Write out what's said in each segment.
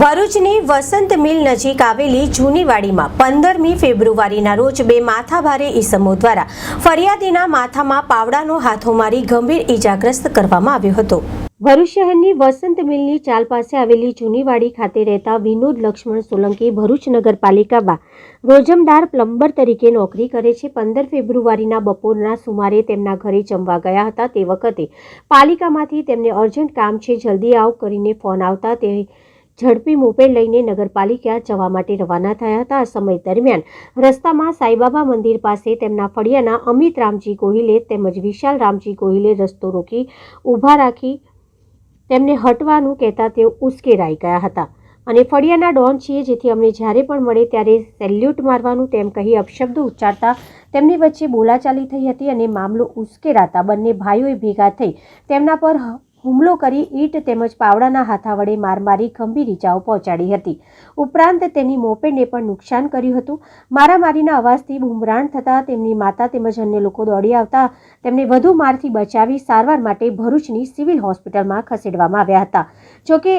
ભરૂચની વસંત મિલ નજીક આવેલી જૂનીવાડીમાં પંદરમી ફેબ્રુઆરીના રોજ બે માથાભારે ઈસમો દ્વારા ફરિયાદીના માથામાં પાવડાનો હાથો મારી ગંભીર ઈજાગ્રસ્ત કરવામાં આવ્યો હતો. ભરૂચ શહેરની વસંત મિલની ચાલ પાસે આવેલી જૂનીવાડી ખાતે રહેતા વિનોદ લક્ષ્મણ સોલંકી ભરૂચ નગરપાલિકામાં રોજમદાર પ્લમ્બર તરીકે નોકરી કરે છે. પંદર ફેબ્રુઆરીના બપોરના સુમારે તેમના ઘરે જમવા ગયા હતા. તે વખતે પાલિકામાંથી તેમને અર્જન્ટ કામ છે. જલ્દી આવ કરીને ફોન આવતા તે ઝડપી મોપેડ લઈને નગરપાલિકા જવા માટે રવાના થયા હતા. આ સમય દરમિયાન રસ્તામાં સાઈબાબા મંદિર પાસે તેમના ફળિયાના અમિત રામજી ગોહિલે તેમજ વિશાલ રામજી ગોહિલે રસ્તો રોકી ઊભા રાખી તેમને હટવાનું કહેતા તેઓ ઉશ્કેરાઈ ગયા હતા. અને ફળિયાના ડોન છીએ જેથી અમને જ્યારે પણ મળે ત્યારે સેલ્યુટ મારવાનું તેમ કહી અપશબ્દો ઉચ્ચારતા તેમની વચ્ચે બોલાચાલી થઈ હતી અને મામલો ઉશ્કેરાતા બંને ભાઈઓએ ભેગા થઈ તેમના પર હુમલો કરી ઈંટ તેમજ પાવડાના હાથા વડે માર મારી ગંભીર ઇજાઓ પહોંચાડી હતી. ઉપરાંત તેની મોપેડને પણ નુકસાન કર્યું હતું. મારામારીના અવાજથી બુમરાણ થતાં તેમની માતા તેમજ અન્ય લોકો દોડી આવતા તેમને વધુ મારથી બચાવી સારવાર માટે ભરૂચની સિવિલ હોસ્પિટલમાં ખસેડવામાં આવ્યા હતા. જોકે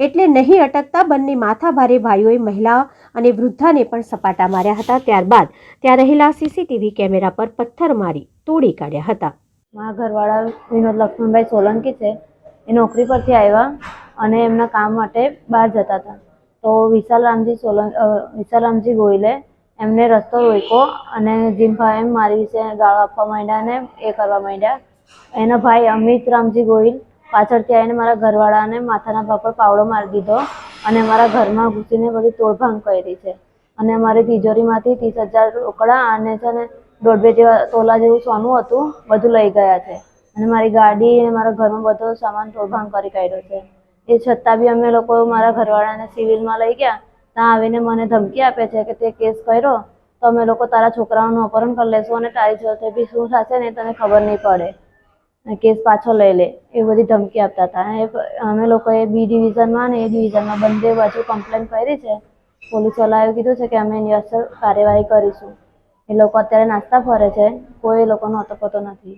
એટલે નહીં અટકતા બંને માથાભારે ભાઈઓએ મહિલા અને વૃદ્ધાને પણ સપાટા માર્યા હતા. ત્યારબાદ ત્યાં રહેલા સીસીટીવી કેમેરા પર પથ્થર મારી તોડી કાઢ્યા હતા. મારા ઘરવાળા વિનોદ લક્ષ્મણભાઈ સોલંકી છે. એ નોકરી પરથી આવ્યા અને એમના કામ માટે બહાર જતા હતા. તો વિશાલ રામજી સોલં વિશાલ રામજી ગોયલે એમને રસ્તો રોક્યો અને જીમભાઈ એમ મારી વિશે ગાળો આપવા માંડ્યા અને એ કરવા માંડ્યા. એના ભાઈ અમિત રામજી ગોયલ પાછળથી આવીને મારા ઘરવાળાને માથાના ભાગ પર પાવડો મારી દીધો અને મારા ઘરમાં ઘૂસીને બધી તોડભાંગ કરી છે. અને મારી તિજોરીમાંથી ત્રીસ હજાર રોકડા અને છે ને દોઢ બે જેવા તોલા જેવું સોનું હતું, બધું લઈ ગયા છે. અને મારી ગાડી અને મારા ઘરમાં બધો સામાન તોડભાંગ કરી કાઢ્યો છે. એ છતાં બી અમે લોકો મારા ઘરવાળાને સિવિલમાં લઈ ગયા, ત્યાં આવીને મને ધમકી આપે છે કે તે કેસ કર્યો, તો અમે લોકો તારા છોકરાઓનું અપહરણ કરી લેશું અને તારી જોડે બી શું થશે ને તને ખબર નહીં પડે. કેસ પાછો લઈ લે એ બધી ધમકી આપતા હતા. અને અમે લોકોએ બી ડિવિઝનમાં અને એ ડિવિઝનમાં બંને બાજુ કમ્પ્લેન કરી છે. પોલીસવાળાએ કીધું છે કે અમે એની અસર કાર્યવાહી કરીશું. એ લોકો અત્યારે નાસ્તા ફરે છે. કોઈ એ લોકોનો અતો પતો નથી.